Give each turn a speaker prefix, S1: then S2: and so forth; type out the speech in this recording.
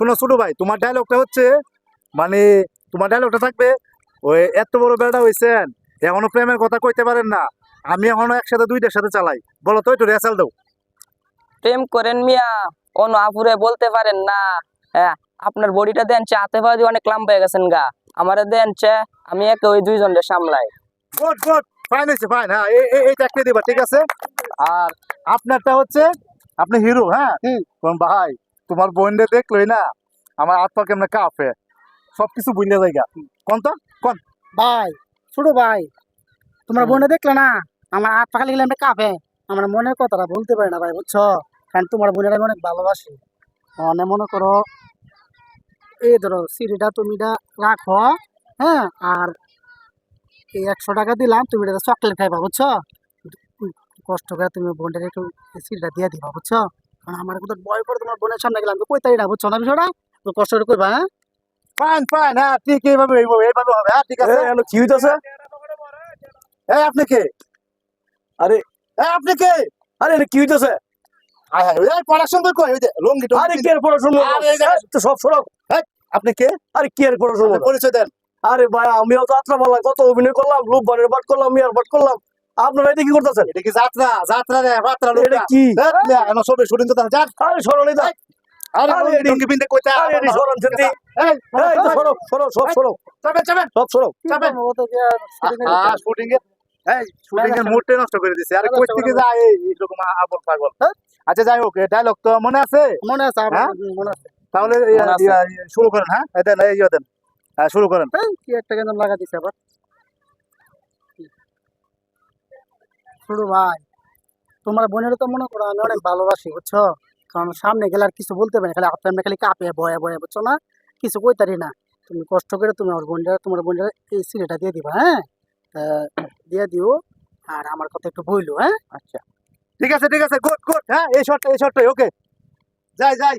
S1: শোনো ছোট ভাই তোমার ডায়লগটা হচ্ছে মানে তোমার ডায়লগটা থাকবে ওই এত বড় বেড়া হয়েছেন এখনও প্রেমের কথা কইতে পারেন না আমি এখনও একসাথে দুইটার সাথে চালাই বলো তো একটু রেসাল দাও।
S2: প্রেম করেন মিয়া অন্য আপুরে বলতে পারেন না হ্যাঁ আপনার বডিটা দেন চে হাতে পাওয়া অনেক লাম্ব হয়ে গেছেন গা আমারে দেন চে আমি একে ওই দুইজনকে সামলাই।
S1: গুড গুড ফাইন হয়েছে ফাইন হ্যাঁ এই এই- এই চাকরি দিবা ঠিক আছে? আর আপনারটা হচ্ছে আপনি হিরো হ্যাঁ? কোন ভাই তোমার বোনরে দেখলোই না আমার হাত পা কেমনে কাঁপে। সবকিছু বুঝলে জায়গা কোন তো? কোন?
S3: ভাই ছোট ভাই তোমার বোনে দেখলে না আমার হাত পাখালি গেলে আমরা কাঁপে। আমার মনের কথাটা বলতে পারি না ভাই বুঝছ? কারণ তোমার বোনের আমি অনেক ভালোবাসি। মানে মনে করো এই ধরো সিঁড়িটা তুমি রাখো হ্যাঁ? আর এই একশো টাকা দিলাম তুমি এটা চকলেট খাইবা বুঝছ? কষ্ট করে তুমি বোনটাকে একটু সিঁড়িটা দিয়ে দিবা বুঝছ? কারণ আমার কিন্তু ভয় করে তোমার বোনের সামনে গেলাম। কই তাই না? বুঝছ না বিষয়টা? তো কষ্ট করে করবা হ্যাঁ?
S1: ফাইন ফাইন হ্যাঁ ঠিক এইভাবে এইভাবে এইভাবে হবে হ্যাঁ ঠিক আছে।
S4: কি হইতাছে
S1: এই আপনি কে?
S4: আরে
S1: এই আপনি কে?
S4: আরে কি হইতাছে
S1: আয় হায়, এই পড়াশোনা তো কই? লঙ্গি
S4: আরে কি আর পড়াশোনা
S1: আরে এই যে-
S4: তো সব সরব
S1: আপনি কে?
S4: আরে কি আর পড়াশোনা
S1: পরিচয় দেন।
S4: আরে ভাই আমিও যাত্রা পালা কত অভিনয় করলাম লোক বানের বাট করলাম মিয়ার বাট করলাম। আপনারা এটা কি করতেছেন?
S1: এটা কি যাত্রা? যাত্রা রে যাত্রা লোক
S4: এটা কি?
S1: এন সবে শুটিং তো
S4: আরে সরো না
S1: আরে লঙ্গি কইতা
S4: আরে সরন সেটি
S1: এই
S4: এই তো সরো সরো সব সরো।
S1: চাপেন চাপেন।
S4: সব সরো।
S1: চাপেন
S3: ও তো কি আর shooting এর
S1: আহা শুটিং এ। এই শুটিং এর মুডটা নষ্ট করে দিছে। আরে কই থেকে যায় এই এরকম আবল পাগল? আচ্ছা যাই হোক ডায়লগ তো মনে আছে?
S3: মনে আছে
S1: হ্যাঁ?
S3: মনে আছে
S1: তাহলে শুরু করেন হ্যাঁ? দেন এই ইয়ে দেন। হ্যাঁ শুরু করেন।
S3: কি একটা কেন লাগা দিছে আবার? শুরু ভাই। তোমার বোনের তো মনে করো আমি অনেক ভালোবাসি, বুঝছ? কারণ সামনে গেলে আর কিছু বলতে পারি খালি সামনে খালি কাঁপে বয়ে বয়ে বুঝছ না? কিছু কইতারি না। তুমি কষ্ট করে তুমি আমার বোনটা তোমার বোনটা এই সিলেটা দিয়ে দিবা হ্যাঁ? দিয়ে দিও, আর আমার কথা একটু বইলো হ্যাঁ?
S1: আচ্ছা। ঠিক আছে ঠিক আছে গুড গুড হ্যাঁ এই শর্ট এই শর্টটাই ওকে যাই যাই।